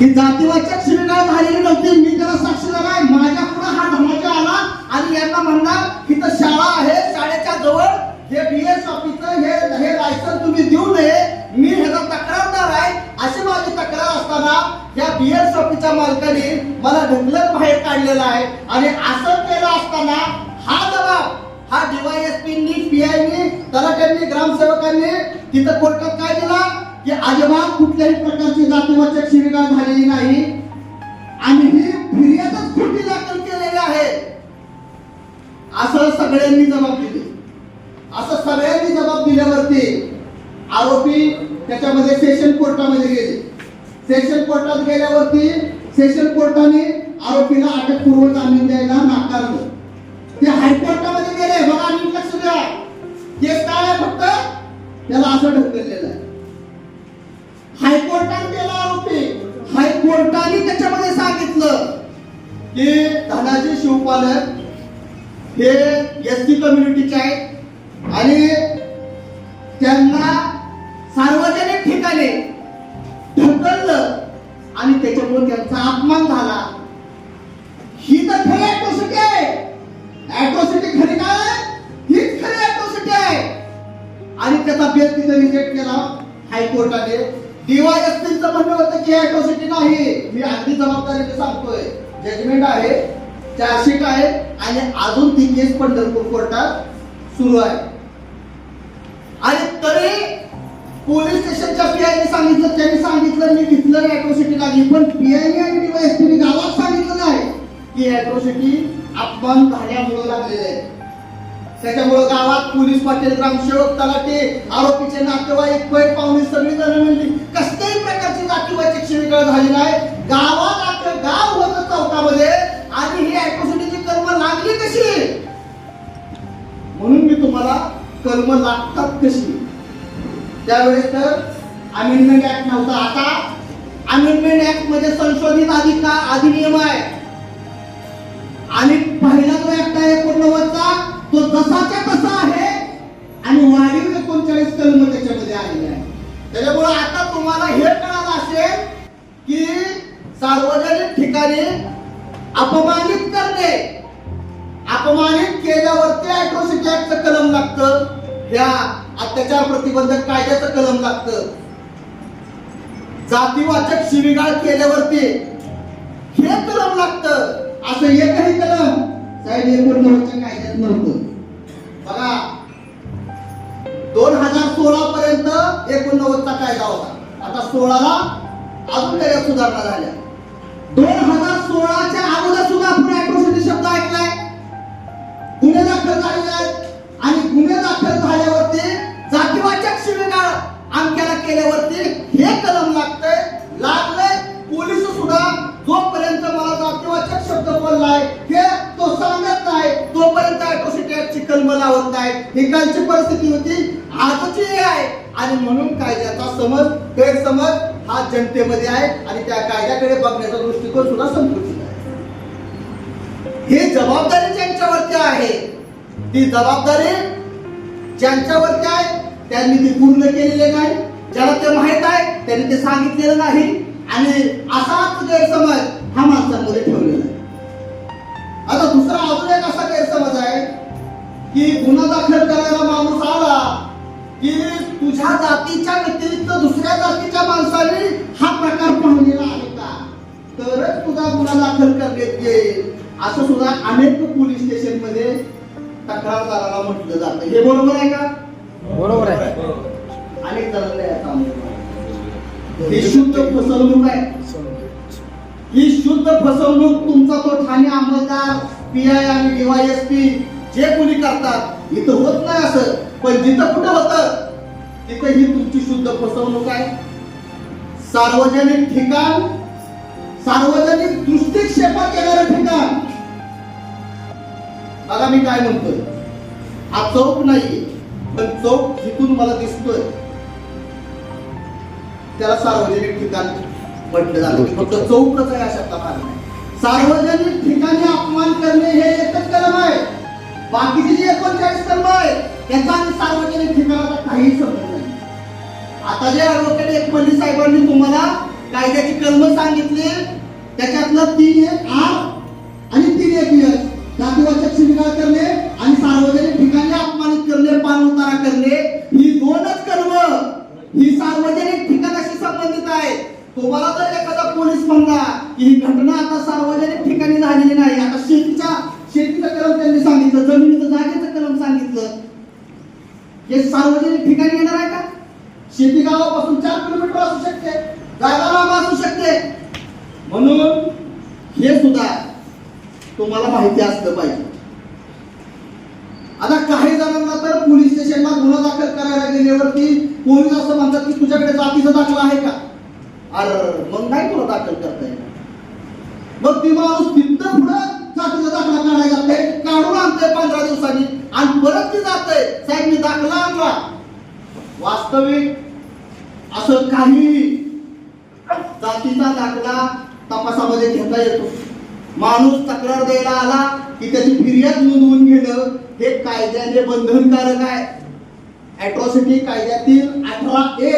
ही जातीवाचक शिवीगाळ झालेली नव्हती. मी त्याला साक्षीदार आहे. माझ्या पुढे हा धमाका आला आणि यांना म्हणणार इथं शाळा आहे. शाळेच्या जवळ हे बीएस ऑफिसर हे हे लायसन तुम्ही देऊ नये. मी ह्याचा तक्रारदार आहे. अशी माझी तक्रार असताना या बीएस ऑफिसच्या मालकाने मला ढकलत बाहेर काढलेला आहे. आणि असं केलं असताना हा जबाब हा डीवायएसपीनी पीआयनी तलाट्यांनी ग्रामसेवकांनी तिथं कोर्टात काय दिला? की अजिबात कुठल्याही प्रकारची जातीवाचक शिवीगाळ झालेली नाही. आणि ही फिर्यादच खोटी दाखल केलेली आहे. असं सगळ्यांनी जबाब दिली. असं सगळ्यांनी जबाब दिल्यावरती आरोपी त्याच्यामध्ये सेशन कोर्टामध्ये गेले. सेशन कोर्टात गेल्यावरती सेशन कोर्टाने आरोपीला अटकपूर्व जामीन द्यायला नाकारलं. ते हायकोर्टामध्ये गेले. बघा आणि लक्ष द्या. केस काय आहे फक्त? त्याला असं ढकललेलं आहे. हायकोर्टाने केला आरोपी. हायकोर्टाने त्याच्यामध्ये सांगितलं की धनाजी शिवपालक हे एस टी कम्युनिटीचे आहेत. आणि त्यांना सार्वजनिक ठिकाणी ढकललं आणि त्याच्यामुळे त्यांचा अपमान झाला. ही तर खरी ऍट्रॉसिटी आहे. ऍट्रॉसिटी खरी काय? हीच खरी ऍट्रॉसिटी आहे. आणि त्याचा बेस तिथे रिजेक्ट केला हायकोर्टाने. डीवायएसपीचं म्हणणं होतं की अॅट्रॉसिटी नाही. मी अगदी जबाबदारीने सांगतोय. जजमेंट आहे चार्जशीट आहे आणि अजून ती केस पंढरपूर कोर्टात सुरू आहे. आणि तरी पोलीस स्टेशनच्या पीआयने सांगितलं त्यांनी सांगितलं मी घेतलं अॅट्रॉसिटी लागली पण पीआयने आणि डीवायएसपीने गावात सांगितलं नाही की अॅट्रॉसिटी अपमान झाल्यामुळे लागलेले आहे. त्याच्यामुळे गावात पोलीस पाटील ग्रामसेवक तलाटे आरोपीचे नातेवाईक पैठ पाहुणे सगळी जण म्हणली कसल्याही प्रकारची नातेवाईची शिवीगाळ झाली नाही. गावात आपलं गाव होत चौकामध्ये आणि ही अॅट्रॉसिटीची कर्म लागली कशी? म्हणून मी तुम्हाला कर्म लागतात कशी? त्यावेळेस तर अमेंडमेंट ऍक्ट नव्हता. आता अमेंडमेंट ऍक्टमध्ये संशोधित अधिकार अधिनियम आहे. आणि पहिला जो ऍक्ट आहे एकोणनव्वदचा तो जसाच्या तसा आहे आणि वाढीव एकोणचाळीस कलम त्याच्यामध्ये आलेले आहे. त्याच्यामुळे आता तुम्हाला हे कळालं असेल की सार्वजनिक ठिकाणी अपमानित करणे अपमानित केल्यावरती अॅट्रॉसिटी ऍक्टचं कलम लागतं. ह्या अत्याचार प्रतिबंधक कायद्याचं कलम लागतं. जातीवाचक शिविगाळ केल्यावरती हे कलम लागतं. असं एकही कलम साहेब एकोणनव्वदच्या कायद्यात नव्हतं. बघा. दोन हजार सोळा पर्यंत एकोणनव्वदचा कायदा होता. आता सोळाला अजून त्याच्यात सुधारणा झाल्या. दोन हजार सोळाच्या अगोदर सुद्धा आपण अॅट्रॉसिटी शब्द ऐकलाय. गुन्हे दाखल झालेले आहेत. आणि गुन्हे दाखल झाल्यावरती जातीवाचक शिवीगाळ अंक्याला केल्यावरती हे कलम लागतंय. लागलं पोलीस सुद्धा जोपर्यंत मला जातीवाचक शब्द बोललाय हे तो सांगत नाही तोपर्यंत अॅट्रॉसिटी ऍक्टची कलम लावत नाही. ही कालची परिस्थिती होती आजची आहे. आणि म्हणून कायद्याचा समज गैरसमज हा जनतेमध्ये आहे आणि त्या कायद्याकडे बघण्याचा दृष्टिकोन सुद्धा संकुचित आहे. ही जबाबदारी ज्यांच्यावरती आहे ती जबाबदारी ज्यांच्यावरती आहे त्यांनी ती पूर्ण केलेली नाही. ज्याला ते माहीत आहे त्यांनी ते सांगितलेलं नाही. आणि असाच गैरसमज हा माणसांमध्ये की गुन्हा दाखल करायला माणूस आला की तुझ्या जातीच्या व्यतिरिक्त दुसऱ्या जातीच्या माणसाने हा प्रकार पाहिलेला आहे का? तरच तुझा गुन्हा दाखल करण्यात येईल. असं सुद्धा अनेक पोलीस स्टेशनमध्ये तक्रारदाराला म्हटलं जातं. हे बरोबर आहे का? बरोबर आहे. अनेक जणांना. ही शुद्ध फसवणूक आहे. ही शुद्ध फसवणूक तुमचा तो ठाणे अंमलदार पीआय आणि डीवायएसपी जे कोणी करतात इथं होत नाही असं. पण जिथं कुठं होतं तिथं ही तुमची शुद्ध फसवणूक आहे. सार्वजनिक ठिकाण सार्वजनिक दृष्टिक्षेपात येणारं ठिकाण. बघा मी काय म्हणतोय. हा चौक नाहीये पण चौक जिथून मला दिसतोय त्याला सार्वजनिक ठिकाण म्हटलं जातं. फक्त चौकच आहे अशा प्रकारे. नाही. सार्वजनिक ठिकाणी अपमान करणे हे एकच कलम आहे. बाकीचे जे एकोणचाळीस कलम आहे त्याचा आणि सार्वजनिक ठिकाणाचा काही संबंध नाही. आता जे ऍडव्होकेट एकमल्ली साहेबांनी तुम्हाला कायद्याची कलम सांगितले त्याच्यातलं तीन एक आर आणि तीन एक यश जातीवाचक शिबिका करणे आणि सार्वजनिक ठिकाणी अपमानित करणे पाणउतारा करणे ही दोनच कर्म ही सार्वजनिक ठिकाणाशी संबंधित आहे तुम्हाला जर एखादा पोलीस म्हणला की ही घटना आता सार्वजनिक ठिकाणी झालेली नाही आता शेतीचं कलम त्यांनी सांगितलं जमिनीचं जागेचं कलम सांगितलं. हे सार्वजनिक ठिकाणी येणार आहे का? शेती गावापासून चार किलोमीटर असू शकते जागा लांब असू शकते. म्हणून हे सुद्धा तुम्हाला माहिती असलं पाहिजे. आता काही जणांना तर पोलीस स्टेशनला गुन्हा दाखल करायला गेल्यावरती पोलीस असं म्हणतात की तुझ्याकडे जातीचा दाखला आहे का? अरे मग नाही तुला दाखल करता येणार. मग ती माणूस तिथं पुढं जातीचा दाखला काढायला जाते काढून आणते पंधरा दिवसांनी. आणि परत ती जाते साहेब मी दाखला आणला. वास्तविक असं काही जातीचा दाखला तपासामध्ये घेता येतो. माणूस तक्रार द्यायला आला की त्याची फिर्याद नोंदवून घेणं हे कायद्याने बंधनकारक आहे. अॅट्रॉसिटी कायद्यातील अठरा ए.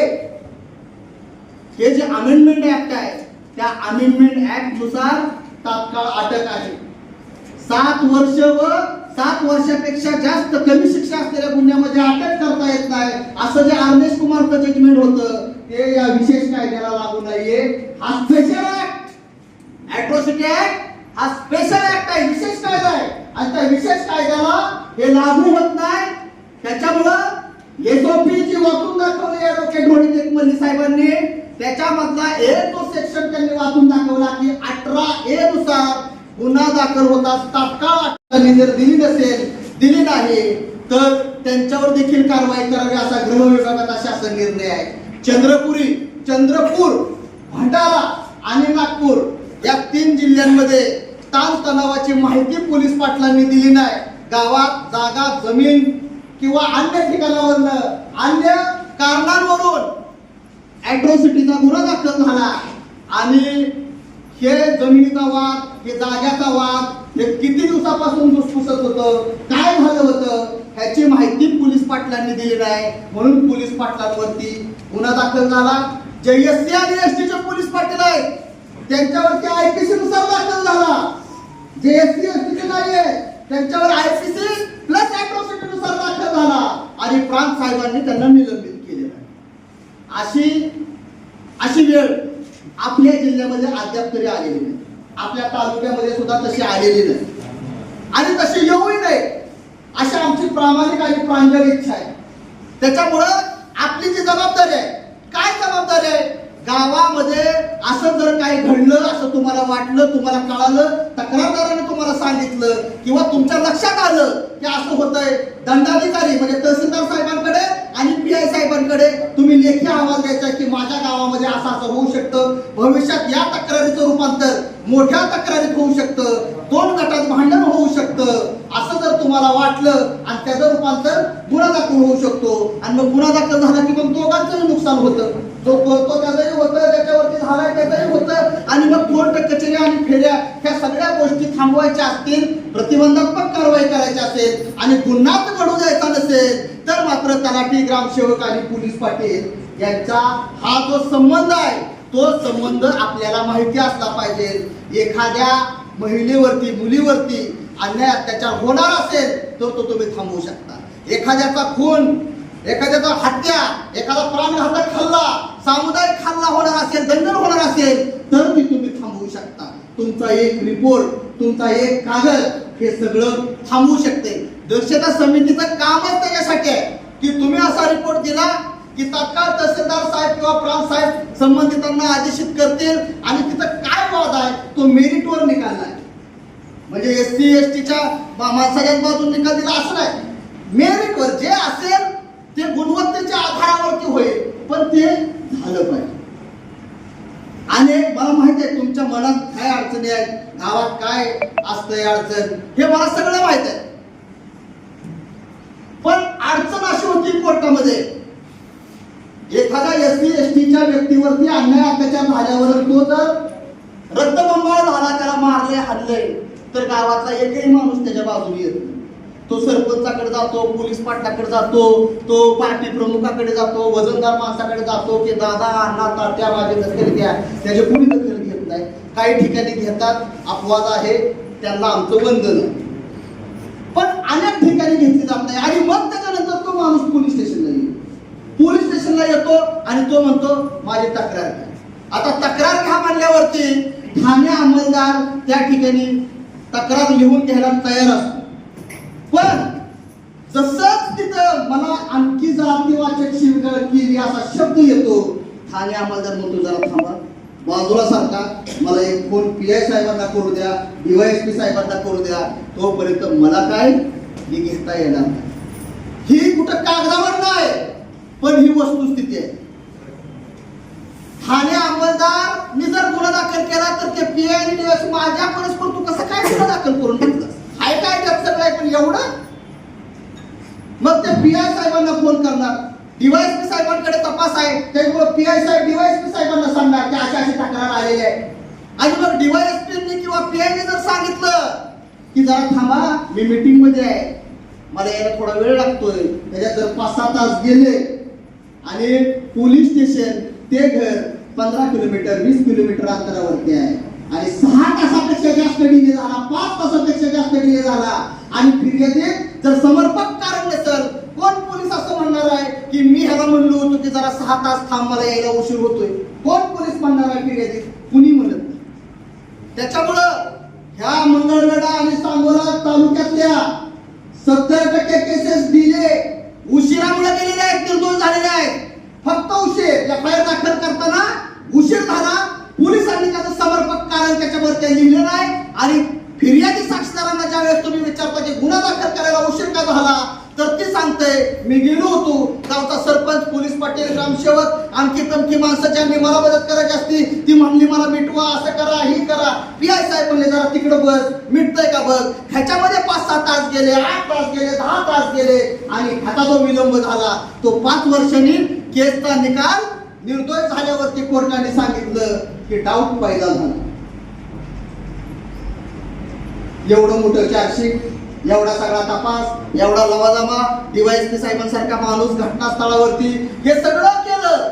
हे जे अमेंडमेंट ऍक्ट आहे त्या अमेंडमेंट ऍक्टनुसार तात्काळ अटक आहे. सात वर्ष व सात वर्षापेक्षा जास्त कमी शिक्षा असलेल्या गुन्ह्यामध्ये अटक करता येत नाही. असं जे अर्नेश कुमारचं जजमेंट होतं ते या विशेष कायद्याला लागू नाहीये. हा स्पेशल ऍक्ट अॅट्रॉसिटी ऍक्ट हा स्पेशल ऍक्ट आहे. विशेष कायदा आहे. आणि त्या विशेष कायद्याला हे लागू होत नाही. त्याच्यामुळं एसओपी जी वाचून दाखवली ऍडव्होकेट रोहित एकमल्ली साहेबांनी. त्याच्यामधला एक तो सेक्शन त्यांनी वाचून दाखवला की अठरा ए नुसार गुन्हा दाखल होताच तात्काळ जर दिली नसेल दिली नाही तर त्यांच्यावर देखील कारवाई करावी असा गृह विभागाचा शासन निर्णय आहे. चंद्रपुरी चंद्रपूर भंडारा आणि नागपूर या तीन जिल्ह्यांमध्ये ताण तणावाची माहिती पोलीस पाटलांनी दिली नाही. गावात जागा जमीन किंवा अन्य ठिकाणावरनं अन्य कारणांवरून ऍट्रॉसिटीचा गुन्हा दाखल झाला आणि हे जमिनीचा वाद हे जाग्याचा वाद हे किती दिवसापासून धुसफुसत होतं काय झालं होतं ह्याची माहिती पोलीस पाटलांनी दिली नाही. म्हणून पोलीस पाटलांवरती गुन्हा दाखल झाला. जे एस सी आणि एस टीचे पोलीस पाटील आहेत त्यांच्यावरती आयपीसी नुसार दाखल झाला. जे एस सी एस टीचे नाहीये त्यांच्यावर आयपीसी प्लस अॅट्रॉसिटी नुसार दाखल झाला. आणि प्रांत साहेबांनी त्यांना निलंबित केलेलं आहे. अशी अशी वेळ. आपल्या जिल्ह्यामध्ये अद्याप तरी आलेली नाही. आपल्या तालुक्यामध्ये सुद्धा तशी आलेली नाही. आणि तशी येऊही नये अशी आमची प्रामाणिक आणि प्रांजळ इच्छा आहे. त्याच्यामुळं आपली जी जबाबदारी आहे काय जबाबदारी आहे? गावामध्ये असं जर काही घडलं असं तुम्हाला वाटलं तुम्हाला कळालं तक्रारदाराने तुम्हाला सांगितलं किंवा तुमच्या लक्षात आलं की असं होतंय दंडाधिकारी म्हणजे तहसीलदार साहेबांकडे आणि पी आय साहेबांकडे तुम्ही लेखी अहवाल द्यायचा की माझ्या गावामध्ये असं असं होऊ शकतं भविष्यात या तक्रारीचं रूपांतर मोठ्या तक्रारीत होऊ शकतं दोन गटात भांडण होऊ शकतं असं जर तुम्हाला वाटलं आणि त्याचं रूपांतर नुकसान होऊ शकतो. आणि मग गुन्हा दाखल झाला की मग दोघांचंही नुकसान होतं. जो करतो त्याचंही होतं त्याच्यावरती झालाय त्याचंही होतं. आणि मग कोर्ट कचेरी आणि फेऱ्या ह्या सगळ्या गोष्टी थांबवायच्या असतील प्रतिबंधात्मक कारवाई करायची असेल आणि गुन्हाच घडू द्यायचा नसेल तर मात्र तलाठी ग्रामसेवक आणि पोलीस पाटील यांचा हा जो संबंध आहे तो संबंध आपल्याला माहिती असला पाहिजे. एखाद्या महिलेवरती मुलीवरती अन्याय अत्याचार होणार असेल तर तो तुम्ही थांबवू शकता. एखाद्याचा खून एखाद्याचा हत्या एखादा प्राणघातक हल्ला सामुदायिक हल्ला होणार असेल दंगल होणार असेल तर ती तुम्ही थांबवू शकता. तुमचा एक रिपोर्ट तुमचा एक कागद हे सगळं थांबवू शकते. दक्षता समितीचं कामच त्याच्यासाठी आहे की तुम्ही असा रिपोर्ट दिला की तात्काळ तहसीलदार साहेब किंवा प्रांत साहेब संबंधितांना आदेशित करतील आणि तिथं काय वाद आहे तो मेरिटवर आहे म्हणजे एस सी एस टीच्या माणसाच्या बाजून निकाल दिला असं नाही. मेरिटवर जे असेल ते गुणवत्तेच्या आधारावरती होईल पण ते झालं पाहिजे. आणि मला माहिती आहे तुमच्या मनात काय अडचणी आहेत गावात काय असतंय अडचण हे मला सगळं माहीत आहे. पण अडचण अशी होती कोर्टामध्ये. एखाद्या एस सी एस टीच्या व्यक्तीवरती अन्याय अत्याचार झाल्यावर तो जर रक्तबंबाळ झाला त्याला मारले हल्ले तर गावातला एकही माणूस त्याच्या बाजूने येत नाही. तो सरपंचाकडे जातो पोलीस पाटलाकडे जातो तो पार्टी प्रमुखाकडे जातो वजनदार माणसाकडे जातो की दादा अण्णा तात्या माझे दखल घ्या. त्याचे कुणी दखल घेत नाही. काही ठिकाणी घेतात अपवाद आहे त्यांना आमचं वंदन. आहे. पण अनेक ठिकाणी घेतली जात नाही. आणि मग त्याच्यानंतर तो माणूस पोलीस स्टेशनला येईल पोलीस स्टेशनला येतो आणि तो म्हणतो माझी तक्रार घ्या. आता तक्रार घ्या म्हणल्यावरती ठाणे अंमलदार त्या ठिकाणी तक्रार लिहून घ्यायला तयार असतो. पण जसंच तिथं मला आणखी जातीवाचक शिवगळ केली असा शब्द येतो ठाणे आम्हाला म्हणतो जरा थांबा. बाजूला सारखा मला एक फोन पी आय साहेबांना करू द्या डीवायएसपी साहेबांना करू द्या. तोपर्यंत मला काय? ही घेता येणार नाही. ही कुठं कागदावर नाही पण ही वस्तुस्थिती आहे. ठाणे अंमलदार मी जर गुन्हा दाखल केला तर ते पी आय दिवस माझ्या परस्पर तू कसं काय गुन्हा दाखल करून घेतलं हाय काय त्यात सगळं आहे पण एवढं? मग ते पी आय साहेबांना फोन करणार. डीवायएसपी साहेबांकडे तपास आहे. त्यामुळे पी आय साहेब डीवायएसपी साहेबांना सांगणार की अशा अशी तक्रार आलेली आहे. आणि मग डीवायएसपीने किंवा पी आयने जर सांगितलं की जरा थांबा मी मीटिंगमध्ये आहे. मला यायला थोडा वेळ लागतोय. त्याच्यात जर पाच सहा तास गेले आणि पोलीस स्टेशन ते घर पंधरा किलोमीटर वीस किलोमीटर अंतरावरती आहे. आणि सहा तासापेक्षा जास्त डिले झाला पाच तासापेक्षा जास्त डिले झाला. आणि फिर्यादीत जर समर्पक कारण नसेल कोण पोलीस असं म्हणणार आहे की मी ह्याला म्हणलो होतो की जरा सहा तास थांब मला यायला उशीर होतोय. कोण पोलीस म्हणणार आहे फिर्यादीत कुणी म्हणत नाही. त्याच्यामुळं ह्या मंगळवेढा आणि सांगोला तालुक्यातल्या सत्तर टक्के केसेस दिले उशिरामुळे गेलेले आहेत निर्दोष झालेले आहेत. फक्त उशीर. एफ आय आर दाखल करताना उशीर झाला कारण त्याच्यावर ते लिहिलं नाही. आणि फिर्यादी साक्षीदारांना ज्या वेळेस तुम्ही विचारता की गुन्हा दाखल करायला उशीर का झाला तर ती सांगते मी गेलो होतो. गावचा सरपंच पोलीस पाटील ग्रामसेवक आणखी तमकी माणसं ज्यांनी मला मदत करायची असती ती म्हणली मला मिटवा असं करा ही करा. पी आय साहेब म्हणले जरा तिकडं बस मिटतंय का बस ह्याच्यामध्ये पाच सहा तास गेले आठ तास गेले दहा तास गेले आणि ह्याचा जो विलंब झाला तो पाच वर्षांनी केसचा निकाल निर्दोष झाल्यावरती कोर्टाने सांगितलं की डाऊट पैदा झाला. एवढं मोठं चार्जशीट एवढा सगळा तपास एवढा लवाजमा डीवायएसपी साहेबांसारखा माणूस घटनास्थळावरती हे सगळं केलं.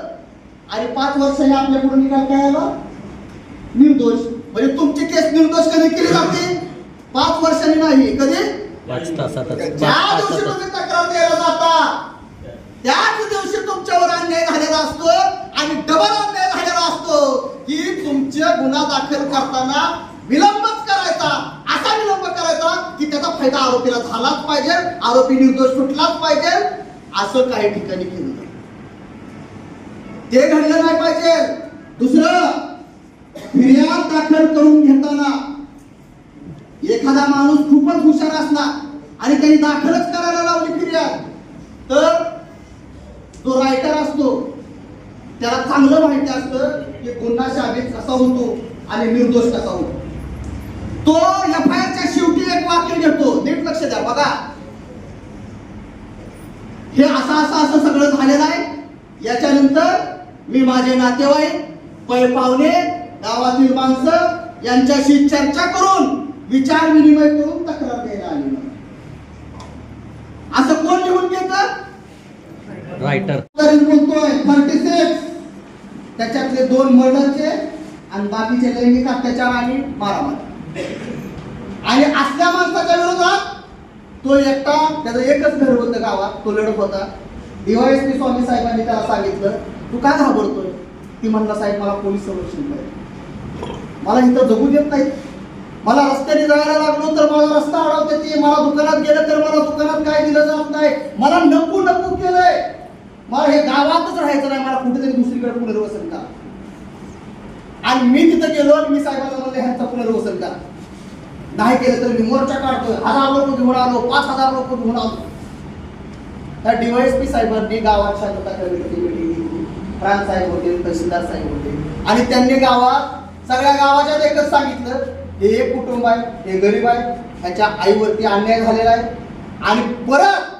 आणि पाच वर्षांनी आपल्या पुढे निकाल काय आला निर्दोष. म्हणजे तुमची केस निर्दोष कधी केली जाते? पाच वर्षांनी नाही कधी? पाच तासातच. ज्या पाच दिवशी तासातच. तुम्ही तक्रार द्यायला जाता. त्याच दिवशी तुमच्यावर अन्याय झालेला असतो आणि डबल अन्याय झालेला असतो. की तुमचे गुन्हा दाखल करताना विलंबच करायचा. असा विलंब करायचा की त्याचा फायदा आरोपीला झालाच पाहिजे आरोपी निर्दोष सुटलाच पाहिजे असं काही ठिकाणी केलं नाही. ते घडलं नाही पाहिजे. दुसरं फिर्याद दाखल करून घेताना एखादा माणूस खूपच हुशार असला आणि त्यांनी दाखलच करायला लावली फिर्याद तर तो रायटर असतो त्याला चांगलं माहिती असतं की गुन्हा शाबीत कसा होतो आणि निर्दोष कसा होतो. तो एफ आय आरच्या शेवटी एक वाक्य घेतो. नीट लक्ष द्या बघा. हे असं असं असं सगळं झालेलं आहे. याच्यानंतर मी माझे नातेवाईक पै पाहुणे गावातील माणसं यांच्याशी चर्चा करून विचार विनिमय करून तक्रार द्यायला आली असं कोण लिहून घेतं? रायटर बोलतोय थर्टी सिक्स. त्याच्यातले दोन मर्डरचे आणि बाकीचे लैंगिक अत्याचार आणि मारामारी. आणि असल्या माणसाच्या विरोधात तो एकटा त्याचं एकच घर होतं गावात तो लढत होता. डीवायएसपी स्वामी साहेबांनी त्याला सांगितलं तू का घाबरतोय? ती म्हणला साहेब मला पोलीस संरक्षण पाहिजे. मला इथं जगू देत नाही मला रस्त्याने जायला लागलो तर मला रस्ता अडवते ती. मला दुकानात गेलं तर मला दुकानात काय दिलं जात नाही. मला नको नको केलंय. मला हे गावातच राहायचं नाही. मला कुठेतरी दुसरीकडे पुनर्वसन का आणि मी तिथं गेलो आणि मी साहेबांना म्हणलं ह्यांचं पुनर्वसन करा. नाही केलं तर मी मोर्चा काढतोय. हजार लोक घेऊन आलो पाच हजार लोक घेऊन आलो. त्या डीवायएसपी साहेबांनी गावात शांतता कमिटीची मीटिंग साहेब होते तहसीलदार साहेब होते. आणि त्यांनी गावात सगळ्या गावाच्यात एकच सांगितलं हे एक कुटुंब आहे हे गरीब आहे ह्याच्या आईवरती अन्याय झालेला आहे. आणि परत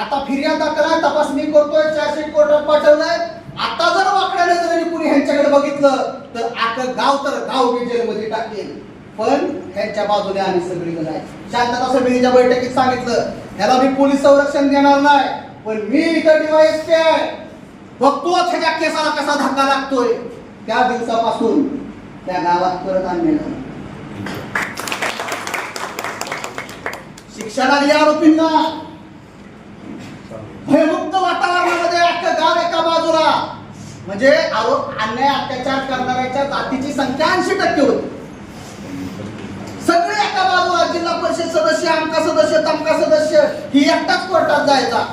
आता फिर्याद दाखल तपासणी करतोय चार्जशीट कोर्टात पाठवलंय. आता जर वाकड्या नजरेने कुणी ह्यांच्याकडे बघितलं तर आता गाव तर गाव मी जेलमध्ये टाकेल. पण ह्यांच्या बाजूने आम्ही सगळीकडे आहे. शांतता समितीच्या बैठकीत सांगितलं ह्याला मी पोलीस संरक्षण देणार नाही पण मी इथं डीवायएसपी आहे. बघतो त्याच्या केसाला कसा धक्का लागतोय. त्या दिवसापासून त्या गावात परत आणलेलं शिक्षा लागली आरोपींना भयमुक्त वातावरणामध्ये अख्खं गाव एका बाजूला. म्हणजे आरोप अन्याय अत्याचार करणाऱ्याच्या जातीची संख्या ऐंशी टक्के होती सगळे एका बाजूला जिल्हा परिषद सदस्य आमका सदस्य तमका सदस्य ही एकटाच कोर्टात जायचा.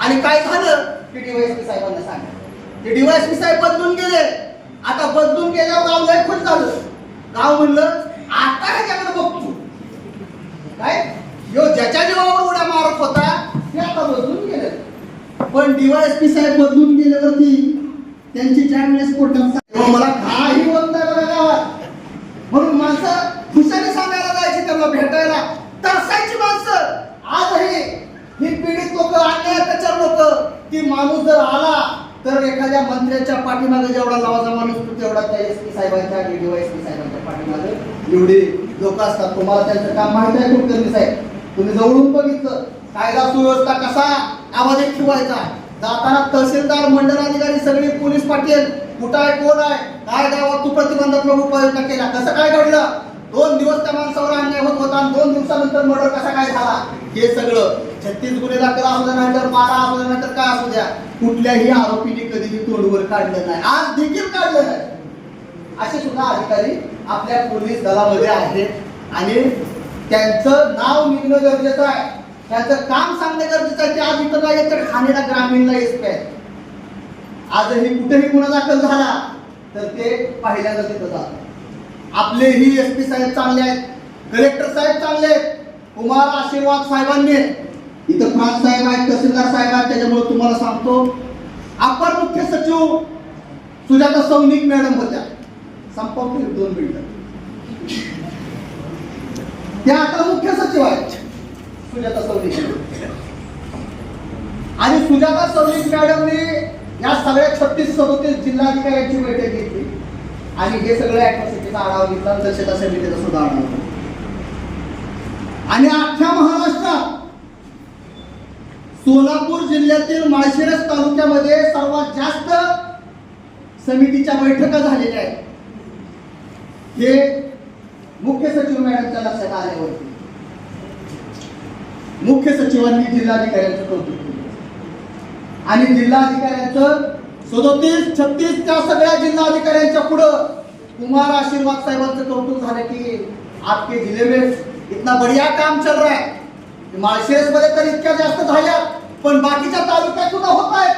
आणि काय झालं? की डीवायएसपी साहेबांना सांगितलं. ते डीवायएसपी साहेब बदलून गेले. आता बदलून गेल्यावर गाव लय खुश झालं. गाव म्हणलं आता ह्याच्याकडे बघतो. काय? यो ज्याच्या जीवावर उड्या मारत होता ते आता बदलून गेले. पण डीवायएसपी साहेब बदलून गेल्यावरती त्यांची ज्या वेळेस कोर्टात मला काही होत नाही बघा. गावात म्हणून माणसं जायची भेटायला तरसायची माणसं. आजही ही पीडित लोक अन्याय अत्याचार लोक. की माणूस जर आला तर एखाद्या मंत्र्याच्या पाठीमागे जेवढा लावाचा माणूस तो तेवढा त्या एस पी साहेबांच्या डीवायएसपी साहेबांच्या पाठीमागे एवढे लोक असतात. तुम्हाला त्यांचं काम माहिती आहे कुलकर्णी साहेब? तुम्ही जवळून बघितलं. कायदा सुव्यवस्था कसा आवाज एक ठेवायचा. जाताना तहसीलदार मंडलाधिकारी सगळे पोलीस पाटील. कुठं आहे कोण आहे? काय गावात तू प्रतिबंधात्मक उपाययोजना केला कसं काय घडलं? दोन दिवस त्या माणसावर अन्याय होत होता आणि दोन दिवसानंतर मर्डर कसा काय झाला? हे सगळं छत्तीस गुन्हे दाखल असू द्या नाहीतर बारा असू द्या नाहीतर काय असू द्या कुठल्याही आरोपीने कधीही तोंडवर काढलं नाही. आज देखील काढलं नाही. असे सुद्धा अधिकारी आपल्या पोलीस दलामध्ये आहेत आणि त्यांचं नाव निघणं गरजेचं आहे. त्यांचं काम सांगणं गरजेचं आहे ते आज इथं नाही तर ठाणेला ग्रामीणला येत काय आजही कुठेही गुन्हा दाखल झाला तर ते पहिल्यांदा तिथं जातात आपलेही एस पी साहेब चांगले आहेत. कलेक्टर साहेब चांगले आहेत. कुमार आशीर्वाद साहेबांनी. इथं फ्रान्स साहेब आहेत तहसीलदार साहेब आहेत त्याच्यामुळे तुम्हाला सांगतो. अपर मुख्य सचिव सुजाता सौनिक मॅडम होत्या. संपवतील दोन मिनिटं. त्या आता मुख्य सचिव आहेत. सुजाता सौनिक आणि सुजाता सौनिक मॅडमने या सगळ्या छत्तीस सदोतीस जिल्हाधिकाऱ्यांची बैठक घेतली. आणि हे सगळं ऍट्रॉसिटीचा आढावा घेतला आणि दक्षता समितीचा सुद्धा आढावा आणि अख्ख्या महाराष्ट्रात सोलापूर जिल्ह्यातील माळशिरस तालुक्यामध्ये सर्वात जास्त समितीच्या बैठका झालेल्या आहेत. हे मुख्य सचिव मॅडमच्या लक्षात आल्यावरती. मुख्य सचिवांनी जिल्हाधिकाऱ्यांचं कौतुक केलं. आणि जिल्हाधिकाऱ्यांचं सदोतीस छत्तीस त्या सगळ्या जिल्हाधिकाऱ्यांच्या पुढं कुमार आशीर्वाद साहेबांचं कौतुक झालं की आपके जिले में इतना बढ़िया काम चल रहा है. माळशेस मध्ये तर इतक्या जास्त झाल्या पण बाकीच्या तालुक्यात सुद्धा होत आहेत.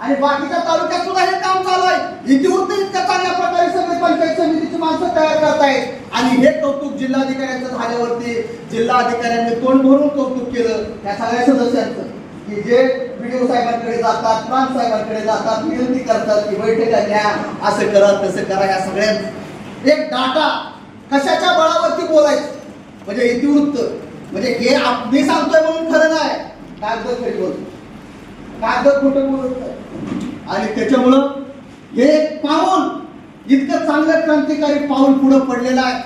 आणि बाकीच्या तालुक्यात सुद्धा हे काम चालू आहे. इतिवृत्त इतक्या चांगल्या प्रकारे सगळे पंचायत समितीची माणसं तयार करतायत आणि हे कौतुक जिल्हाधिकाऱ्यांचं झाल्यावरती जिल्हाधिकाऱ्यांनी तोंड भरून कौतुक केलं त्या सगळ्या सदस्यांचं. की जे व्हिडिओ साहेबांकडे जातात प्रांत साहेबांकडे जातात विनंती करतात की बैठका घ्या असं करा तसं करा या सगळ्यात. एक डाटा कशाच्या बळावरती बोलायचं? म्हणजे इतिवृत्त. म्हणजे हे आप- मी सांगतोय म्हणून खरं नाही. कागद खरी बोलतो. कागद खोटं बोलत आणि त्याच्यामुळं हे पाहून इतकं चांगलं क्रांतिकारी पाऊल पुढे पडलेलं आहे.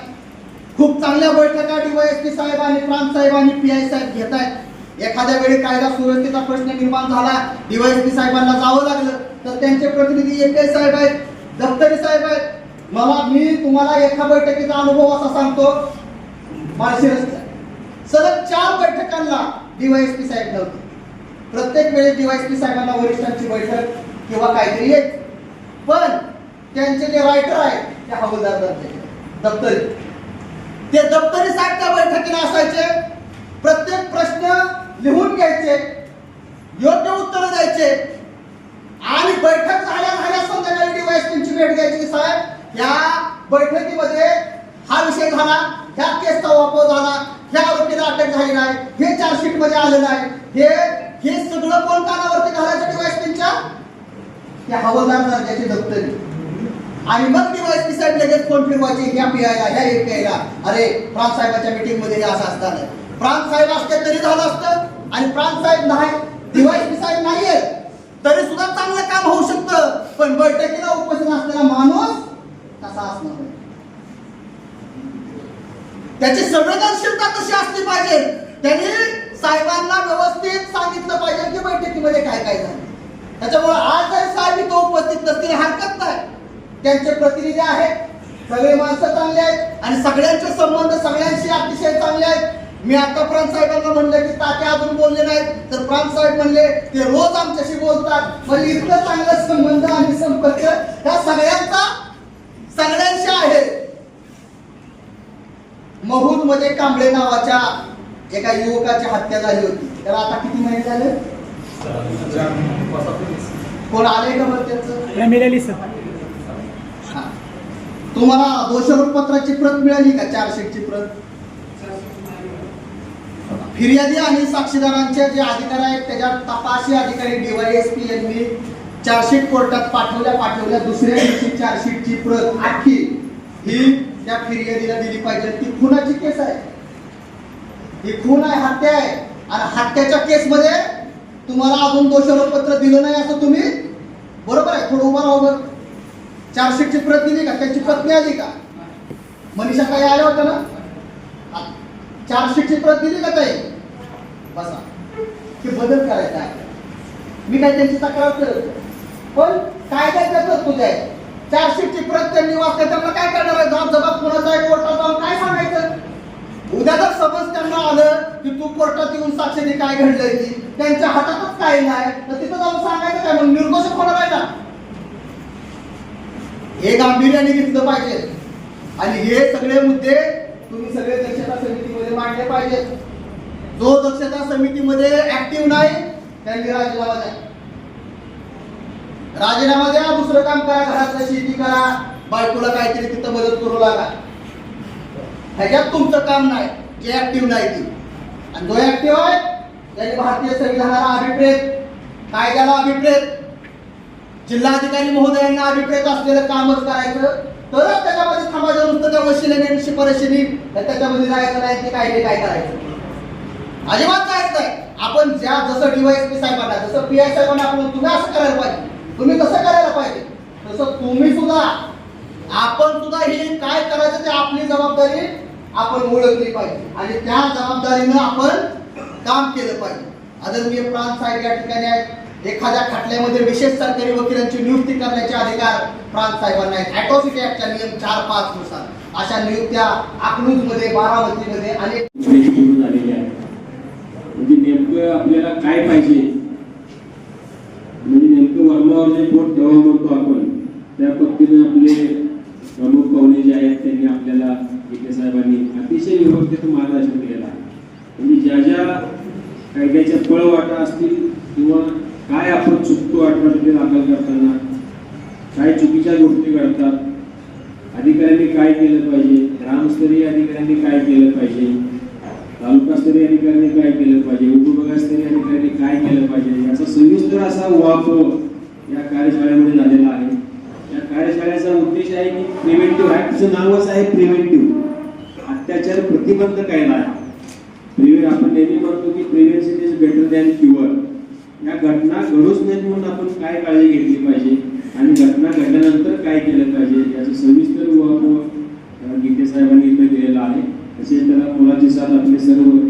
खूप चांगल्या बैठका डीवायएसपी साहेब आणि प्रांत साहेब आणि पी आय साहेब घेत आहेत एखाद्या वेळी कायदा सुव्यवस्थेचा प्रश्न निर्माण झाला डीवायएसपी साहेबांना जावं लागलं तर त्यांचे प्रतिनिधी एक साहेब आहेत दफ्तरी साहेब आहेत. मला मी तुम्हाला एका बैठकीचा अनुभव असा सांगतो. माळशिरसचा सलग चार बैठकांना डीवायएसपी साहेब नव्हते. प्रत्येक वेळेस डीवायएसपी साहेबांना वरिष्ठांची बैठक किंवा काहीतरी येत पण त्यांचे जे रायटर आहेत ते हवालदार दर्जाचे, दप्तरी ते दप्तरी साहेब त्या बैठकीला असायचे. प्रत्येक प्रश्न लिहून घ्यायचे योग्य उत्तर द्यायचे. आणि बैठक झाल्या झाल्या संध्याकाळी डीवायएसपीची भेट घ्यायची साहेब या बैठकीमध्ये हा विषय झाला ह्या केसचा वापर झाला ह्या आरोपीला अटक झाली नाही हे चार्जशीटमध्ये आलं नाही. हे हे सगळं कोण कानावरती घालायचं डीवायएसपीच्या त्या हवालदार दर्जाची दप्तरी. आणि मग डीवायएसपी साहेब लगेच फोन फिरवायचे ह्या पीआयला ह्या एपीआयला अरे प्रांत साहेबाच्या मीटिंगमध्ये असं असताना. प्राण साहेब असते तरी झालं असतं आणि प्राण साहेब नाही दिवाळी साहेब नाहीये. तरी सुद्धा चांगलं काम होऊ शकतं. पण बैठकीला उपस्थित असलेला माणूस तसा असणार त्याची संवेदनशीलता कशी असली पाहिजे? त्यांनी साहेबांना व्यवस्थित सांगितलं पाहिजे की बैठकीमध्ये काय काय झालं. त्याच्यामुळे आज जर साहेब इथं उपस्थित नसतील हरकत नाही. त्यांचे प्रतिनिधी आहेत. सगळे माणसं चांगले आहेत. आणि सगळ्यांचे संबंध सगळ्यांशी अतिशय चांगले आहेत. मी आता प्रांत साहेबांना म्हणलं की तात्या अजून बोलले नाहीत. तर प्रांत साहेब म्हणले ते रोज आमच्याशी बोलतात. म्हणजे इतकं चांगला संबंध आणि संपर्क ह्या सगळ्यांचा सगळ्यांशी आहे. महूदमध्ये कांबळे नावाच्या एका युवकाची हत्या झाली होती. त्याला आता किती महिने झाले? कोण आले का बरं त्यांचं? मिळाली सर. हा. तुम्हाला दोषारोप पत्राची प्रत मिळाली का? चार्जशीटची प्रत? फिर्यादी आणि साक्षीदारांचे जे अधिकार आहेत त्याच्यात तपासी अधिकारी डीवायएसपी यांनी चार्जशीट कोर्टात पाठवल्या पाठवल्या. दुसऱ्या दिवशी चार्जशीटची प्रत आखी ही त्या फिर्यादीला दिली पाहिजे. ती खुनाची केस आहे. ही खून आहे हत्या आहे. आणि हत्याच्या केसमध्ये तुम्हाला अजून दोषारोपपत्र दिलं नाही असं तुम्ही बरोबर आहे थोडं उभा राहू चार्जशीटची प्रत दिली का? त्याची पत्नी आली का? मनीषा काही आल्या होत्या ना? चार्जशीटची प्रत दिली का ताई? बसा. ते बदल करायचा आहे. मी काय त्यांची तक्रार करत पण काय काय करतात तुझ्या चार्जशीटची प्रत त्यांनी वाचते त्यांना काय करणार आहे? जबाब जबाब कोणाचा आहे? कोर्टात जाऊन काय सांगायचं? उद्या जर समज त्यांना आलं की तू कोर्टात येऊन साक्षीने काय घडलंय की त्यांच्या हातातच काय नाही तर तिथं जाऊन सांगायचं काय? मग निर्दोष होणार आहे ना हे गांभीर्याने घेतलं पाहिजे. आणि हे सगळे मुद्दे तुम्ही सगळे दक्षता समितीमध्ये मांडले पाहिजेत. जो दक्षता समितीमध्ये ऍक्टिव्ह नाही त्यांनी राजीनामा द्या. राजीनामा द्या दुसरं काम करा घरातलं शेती करा बायकोला काहीतरी तिथं मदत करू लागा. ह्याच्यात तुमचं काम नाही जे ऍक्टिव्ह नाही ती. आणि जो ऍक्टिव्ह आहे त्याने भारतीय संविधानाला अभिप्रेत कायद्याला अभिप्रेत. जिल्हाधिकारी महोदयांना अभिप्रेत असलेलं कामच करायचं. तरच त्याच्यामध्ये थांबायचं नुसतं त्या वशिलेने शिफारशीने त्याच्यामध्ये जायचं नाही ते काय ते काय करायचं? अजिबात जायचं नाही. आपण ज्या जसं डीवायएसपी साहेबांना जसं पी आय साहेबांना आपण तुम्ही असं करायला पाहिजे. तुम्ही कसं करायला पाहिजे. तसं तुम्ही सुद्धा आपण सुद्धा हे काय करायचं ते आपली जबाबदारी आपण ओळखली पाहिजे. आणि त्या जबाबदारीनं आपण काम केलं पाहिजे. आदरणीय प्रांत साहेब या ठिकाणी आहेत. एखाद्या खटल्यामध्ये विशेष सरकारी वकिलांची नियुक्ती करण्याचे अधिकार प्रांत साहेबांना आहेत. ॲट्रॉसिटी ऍक्टच्या नियम चार पाच नुसार अशा नियुक्त्या अकलूजमध्ये बारामतीमध्ये अनेक वेळी अनेक झालेली म्हणजे नेमकं आपल्याला काय पाहिजे? म्हणजे नेमकं वर्मावर जे पोट ठेवा म्हणतो आपण त्या पद्धतीने आपले प्रमुख पाहुणे जे आहेत त्यांनी आपल्याला विखे साहेबांनी अतिशय व्यवस्थित मार्ग केलेलं आहे म्हणजे ज्या ज्या कायद्याच्या पळवाटा असतील किंवा काय आपण चुकतो अठराशे दाखल करताना काय चुकीच्या गोष्टी घडतात अधिकाऱ्यांनी काय केलं पाहिजे ग्रामस्तरीय अधिकाऱ्यांनी काय केलं पाहिजे तालुकास्तरीय अधिकाऱ्यांनी काय केलं पाहिजे उपविभागस्तरीय अधिकाऱ्यांनी काय केलं पाहिजे याचा सविस्तर असा वापर या कार्यशाळेमध्ये झालेला आहे या कार्यशाळेचा उद्देश आहे की प्रिव्हेंटिव्ह ऍक्टचं नावच आहे प्रिव्हेंटिव्ह अत्याचार प्रतिबंध कायदा आहे प्रिव्हे आपण नेहमी म्हणतो की prevention is better than cure या घटना घडूच नयेत म्हणून आपण काय काळजी घेतली पाहिजे आणि घटना घडल्यानंतर काय केलं पाहिजे? याचं सविस्तर गीते साहेबांनी इथं दिलेलं आहे. तसेच त्याला मुलाची साथ आपले सर्व